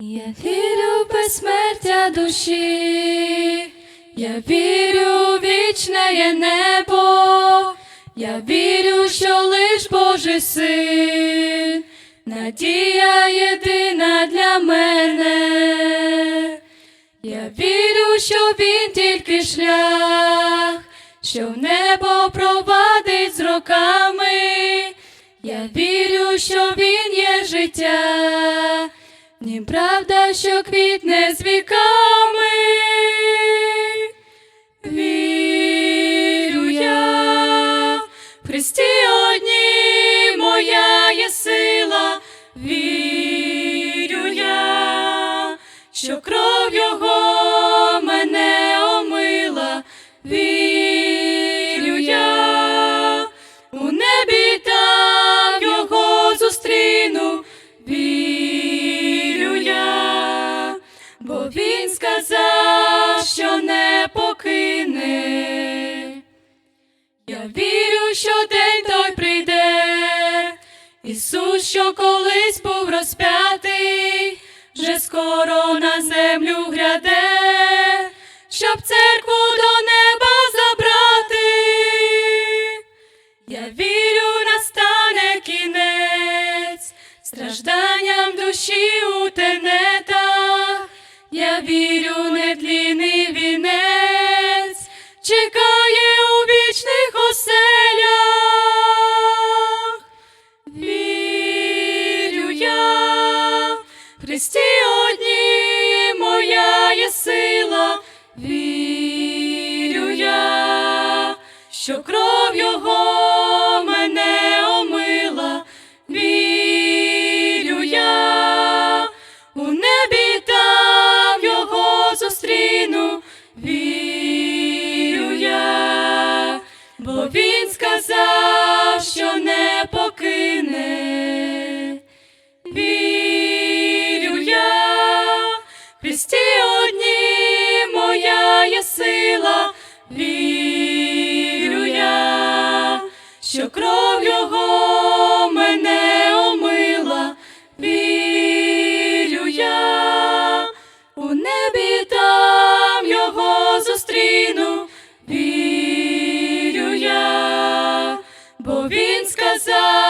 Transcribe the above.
Я вірю в безсмертя душі, я вірю в вічне небо, я вірю, що лиш Божий син, надія єдина для мене. Я вірю, що він тільки шлях, що в небо провадить з роками. Я вірю, що він є життя, в нім правда, що квітне з віками. Вірю я, Христі одні моя є сила, вірю я, що кров Його сказав, що не покине. Я вірю, що день той прийде, Ісус, що колись був розп'ятий, вже скоро на землю гряде, щоб церкву до неба забрати. Я вірю, настане кінець, стражданням душі у чекає у вічних оселях. Вірю я, Христі одні моя є сила, вірю я, що кров Його мене бо Він сказав, що не покине. Вірю я, Христі одні моя є сила, вірю я, що кров Його мене омила, вірю я, у небі Він сказав.